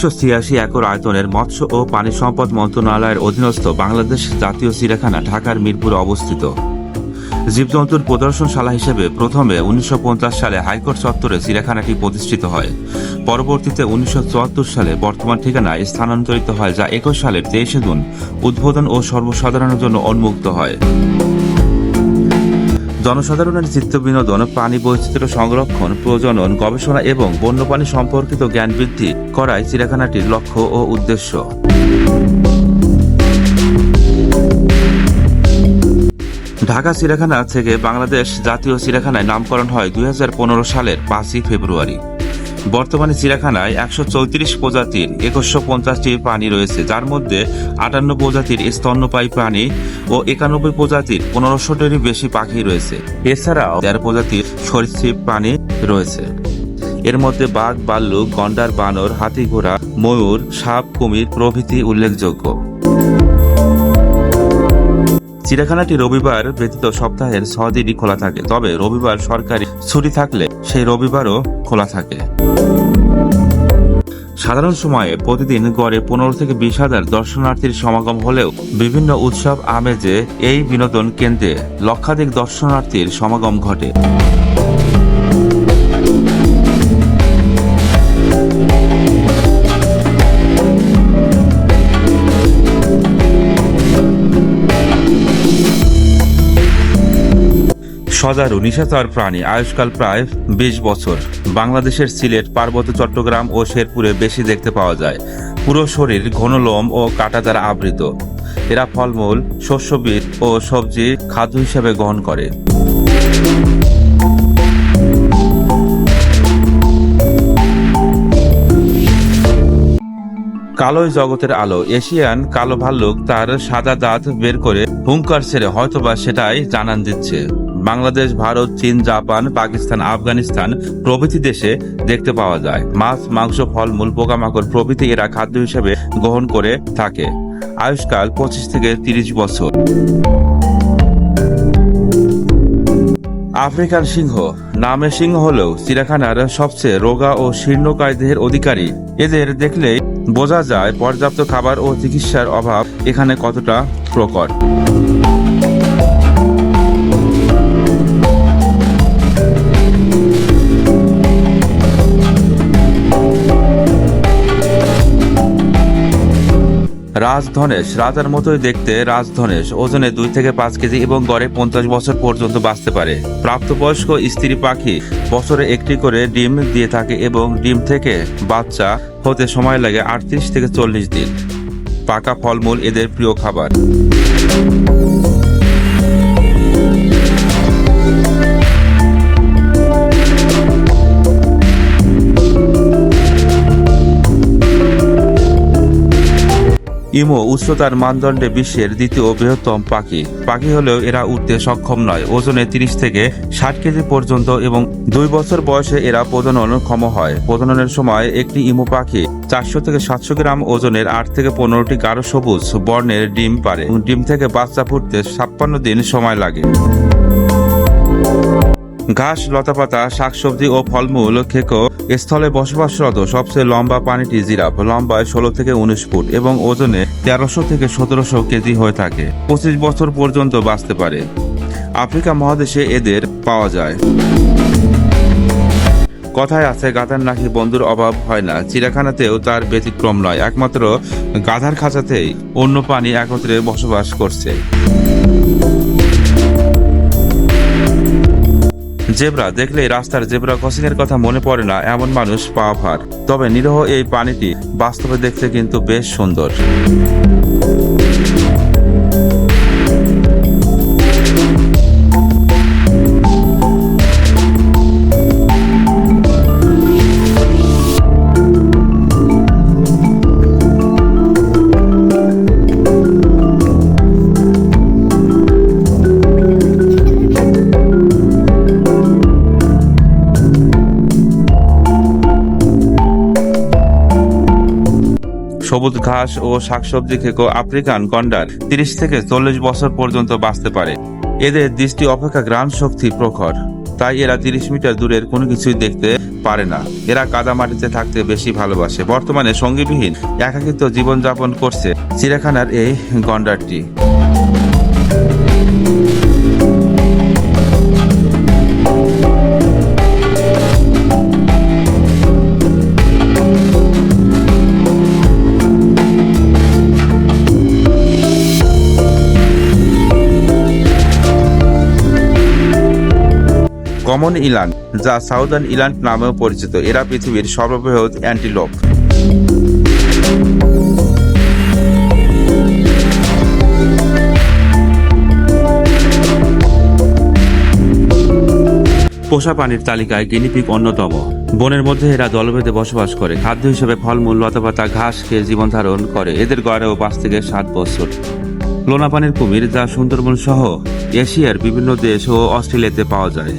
একশো ছিয়াশি একর আয়তনের মৎস্য ও পানি সম্পদ মন্ত্রণালয়ের অধীনস্থ বাংলাদেশ জাতীয় চিড়িয়াখানা ঢাকার মিরপুরে অবস্থিত। জীবজন্তুর প্রদর্শনশালা হিসেবে প্রথমে উনিশশো পঞ্চাশ সালে হাইকোর্ট চত্বরে চিড়িয়াখানাটি প্রতিষ্ঠিত হয়। পরবর্তীতে উনিশশো চুয়াত্তর সালে বর্তমান ঠিকানায় স্থানান্তরিত হয়, যা একুশ সালের তেইশে জুন উদ্বোধন ও সর্বসাধারণের জন্য উন্মুক্ত হয়। জনসাধারণের চিত্ত বিনোদন, প্রাণী বৈচিত্র্য সংরক্ষণ, প্রজনন, গবেষণা এবং বন্যপ্রাণী সম্পর্কিত জ্ঞান বৃদ্ধি করাই চিড়িয়াখানাটির লক্ষ্য ও উদ্দেশ্য। ঢাকা চিড়িয়াখানা থেকে বাংলাদেশ জাতীয় চিড়িয়াখানায় নামকরণ হয় দুই হাজার পনেরো সালের পাঁচই ফেব্রুয়ারি। বর্তমানে চিড়িয়াখানায় একশো চৌত্রিশ প্রজাতির একুশশো পঞ্চাশটি প্রাণী রয়েছে, যার মধ্যে আটান্ন প্রজাতির স্তন্যপায়ী প্রাণী ও একানব্বই প্রজাতির পনেরোশোটিরও বেশি পাখি রয়েছে। এছাড়াও তেরো প্রজাতির সরীসৃপ প্রাণী রয়েছে। এর মধ্যে বাঘ ভাল্লুক গন্ডার, বানর, হাতি, ঘোড়া, ময়ূর, সাপ, কুমির প্রভৃতি উল্লেখযোগ্য। চিড়িয়াখানাটি রবিবার ব্যতীত সপ্তাহের ছ দিনই খোলা থাকে। তবে রবিবার সরকারি ছুটি থাকলে সেই রবিবারও খোলা থাকে। সাধারণ সময়ে প্রতিদিন গড়ে পনেরো থেকে বিশ হাজার দর্শনার্থীর সমাগম হলেও বিভিন্ন উৎসব, আমেজে এই বিনোদন কেন্দ্রে লক্ষাধিক দর্শনার্থীর সমাগম ঘটে। সজারু নিশাচর প্রাণী আয়ুষ্কাল প্রায় বিশ বছর। বাংলাদেশের সিলেট, পার্বত্য চট্টগ্রাম ও শেরপুরে বেশি দেখতে পাওয়া যায়। পুরো শরীর ঘন লোম ও কাটা দ্বারা আবৃত। এরা ফলমূল, শস্যবীজ ও সবজি খাদ্য হিসেবে গ্রহণ করে। কালোই জগতের আলো, এশিয়ান কালো ভাল্লুক তার সাদা দাঁত বের করে হুঙ্কার ছেড়ে হয়তোবা সেটাই জানান দিচ্ছে। বাংলাদেশ, ভারত, চীন, জাপান, পাকিস্তান, আফগানিস্তান প্রভৃতি দেশে দেখতে পাওয়া যায়। মাছ, মাংস, ফলমূল, পোকামাকড় প্রভৃতি এরা খাদ্য হিসেবে গ্রহণ করে থাকে। আয়ুষ্কাল পঁচিশ থেকে তিরিশ বছর। আফ্রিকান সিংহ। নামে সিংহ হলেও চিড়িয়াখানার সবচেয়ে রোগা ও শীর্ণকায় দেহের অধিকারী। এদের দেখলেই বোঝা যায় পর্যাপ্ত খাবার ও চিকিৎসার অভাব এখানে কতটা প্রকট। রাজধনেশ রাজার মতোই দেখতে রাজধনেশ ওজনে দুই থেকে পাঁচ কেজি এবং গড়ে পঞ্চাশ বছর পর্যন্ত বাঁচতে পারে। প্রাপ্তবয়স্ক স্ত্রী পাখি বছরে একটি করে ডিম দিয়ে থাকে এবং ডিম থেকে বাচ্চা হতে সময় লাগে আটত্রিশ থেকে চল্লিশ দিন। পাকা ফলমূল এদের প্রিয় খাবার। ইমো উচ্চতার মানদণ্ডে বিশ্বের দ্বিতীয় বৃহত্তম পাখি। পাখি হলেও এরা উঠতে সক্ষম নয়। ওজনে তিরিশ থেকে ষাট কেজি পর্যন্ত এবং দুই বছর বয়সে এরা প্রজনন ক্ষম হয়। প্রজননের সময় একটি ইমো পাখি চারশো থেকে সাতশো গ্রাম ওজনের আট থেকে পনেরোটি গাঢ় সবুজ বর্ণের ডিম পারে। ডিম থেকে বাচ্চা ফুটতে ছাপ্পান্ন দিন সময় লাগে। ঘাস, লতাপাতা, শাকসবজি ও ফলমূল খেকো স্থলে বসবাসরত সবচেয়ে লম্বা প্রাণীটি জিরাফ, লম্বায় ষোলো থেকে উনিশ ফুট এবং ওজনে তেরোশো থেকে সতেরোশো কেজি হয়ে থাকে। পঁচিশ বছর পর্যন্ত বাঁচতে পারে। আফ্রিকা মহাদেশে এদের পাওয়া যায়। কথায় আছে, গাধার নাকি বন্ধুর অভাব হয় না। চিড়িয়াখানাতেও তার ব্যতিক্রম নয়। একমাত্র গাধার খাঁচাতেই অন্য প্রাণী একত্রে বসবাস করছে। জেব্রা দেখলে রাস্তার জেব্রা ক্রসিং এর কথা মনে পড়ে না এমন মানুষ পাওয়া ভার। তবে নিরহ এই পানিটি বাস্তবে দেখতে কিন্তু বেশ সুন্দর। ঘাস ও শাকসবজি খেকো আফ্রিকান গন্ডার তিরিশ থেকে চল্লিশ বছর পর্যন্ত বাঁচতে পারে। এদের দৃষ্টি অপেক্ষা গ্রাম শক্তি প্রখর। তাই এরা তিরিশ মিটার দূরের কোনো কিছুই দেখতে পারে না। এরা কাদামাটিতে থাকতে বেশি ভালোবাসে। বর্তমানে সঙ্গীবিহীন, একাকিত্ব জীবনযাপন করছে চিড়িয়াখানার এই গন্ডারটি। কমন ইলান, যা সাউদার্ন ইলান্ড নামেও পরিচিত। এরা পৃথিবীর সর্ববৃহৎ অ্যান্টিলোপ। পোষা প্রাণীর তালিকায় গিনিপিক অন্যতম। বনের মধ্যে এরা দলভেদে বসবাস করে। খাদ্য হিসেবে ফলমূল লতাপাতা ঘাস খেয়ে জীবন ধারণ করে। এদের গড়েও পাঁচ থেকে সাত বছর। লোনাপানির কুমির, যা সুন্দরবন সহ এশিয়ার বিভিন্ন দেশ ও অস্ট্রেলিয়াতে পাওয়া যায়।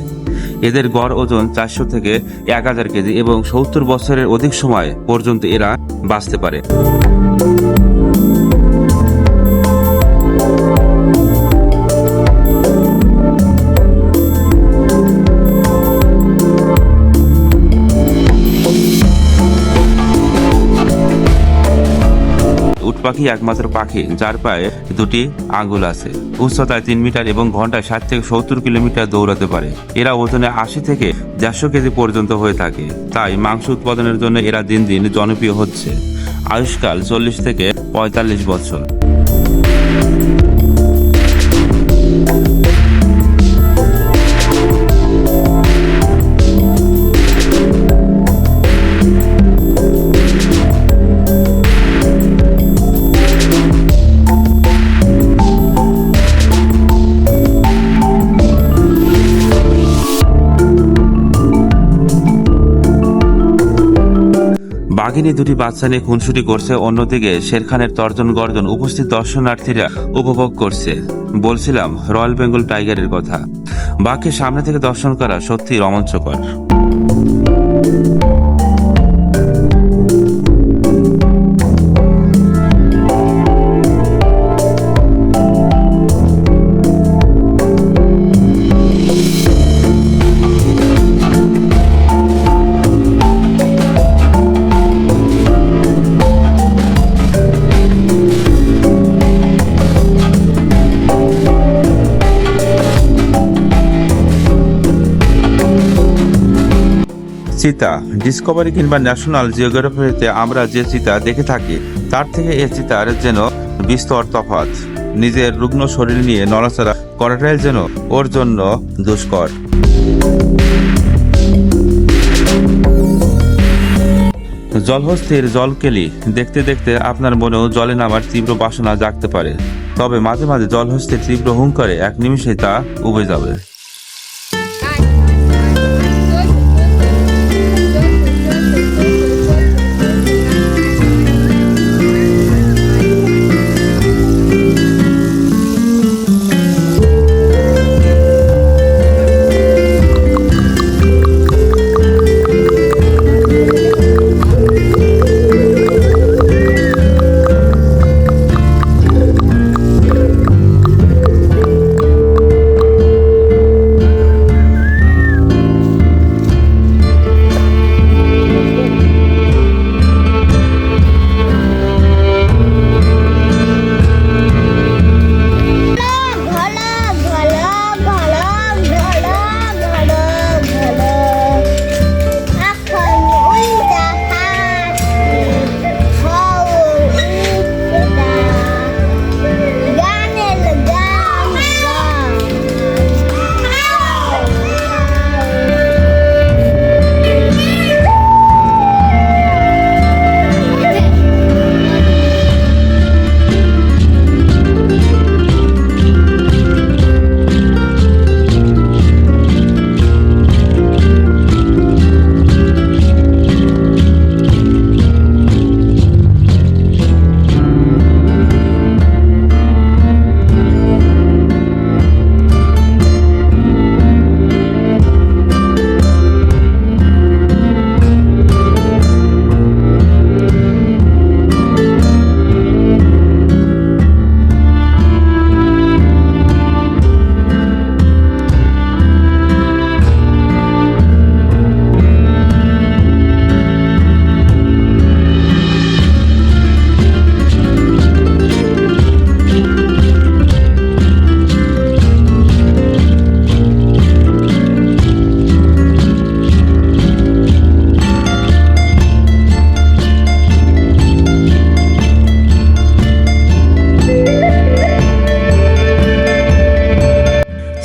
এদের গড় ওজন চারশো থেকে এক হাজার কেজি এবং সত্তর বছরের অধিক সময় পর্যন্ত এরা বাঁচতে পারে। পাখি একমাত্র পাখি, যার পায়ে দুটি আঙ্গুল আছে। উচ্চতায় তিন মিটার এবং ঘন্টায় ষাট থেকে সত্তর কিলোমিটার দৌড়াতে পারে। এরা ওজনে আশি থেকে দেড়শো কেজি পর্যন্ত হয়ে থাকে। তাই মাংস উৎপাদনের জন্য এরা দিন দিন জনপ্রিয় হচ্ছে। আয়ুষ্কাল চল্লিশ থেকে পঁয়তাল্লিশ বছর। বাঘিনী দুটি বাচ্চা নিয়ে খুনসুটি করছে, অন্যদিকে শেরখানের তর্জন গর্জন উপস্থিত দর্শনার্থীরা উপভোগ করছে, বলছিলাম রয়্যাল বেঙ্গল টাইগারের কথা। বাঘকে সামনে থেকে দর্শন করা সত্যি রোমাঞ্চকর। চিতা ডিসকভারি কিংবা ন্যাশনাল জিওগ্রাফিতে আমরা যে চিতা দেখে থাকি, তার থেকে এ চিতার যেন বিস্তর তফাৎ। নিজের রুগ্ন শরীর নিয়ে নড়াচড়া করাটাই যেন ওর জন্য দুষ্কর। জলহস্তির জলকেলি দেখতে দেখতে আপনার মনেও জলে নামার তীব্র বাসনা জাগতে পারে। তবে মাঝে মাঝে জলহস্তির তীব্র হুঙ্কারে এক নিমিষে তা উবে যাবে।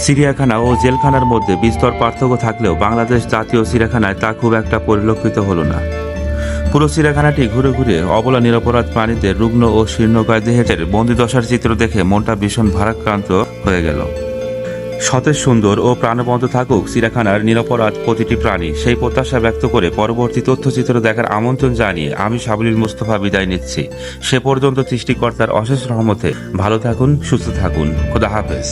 চিড়িয়াখানা ও জেলখানার মধ্যে বিস্তর পার্থক্য থাকলেও বাংলাদেশ জাতীয় চিড়িয়াখানায় তা খুব একটা পরিলক্ষিত হলো না। পুরো চিড়িয়াখানাটি ঘুরে ঘুরে অবলা নিরপরাধ প্রাণীদের রুগ্ন ও শীর্ণকায় দেহের বন্দিদশার চিত্র দেখে মনটা ভীষণ ভারাক্রান্ত হয়ে গেল। সতেজ, সুন্দর ও প্রাণবন্ত থাকুক চিড়িয়াখানার নিরপরাধ প্রতিটি প্রাণী, সেই প্রত্যাশা ব্যক্ত করে পরবর্তী তথ্যচিত্র দেখার আমন্ত্রণ জানিয়ে আমি সাবলীল মুস্তফা বিদায় নিচ্ছি। সে পর্যন্ত সৃষ্টিকর্তার অশেষ রহমতে ভালো থাকুন, সুস্থ থাকুন। খোদা হাফেজ।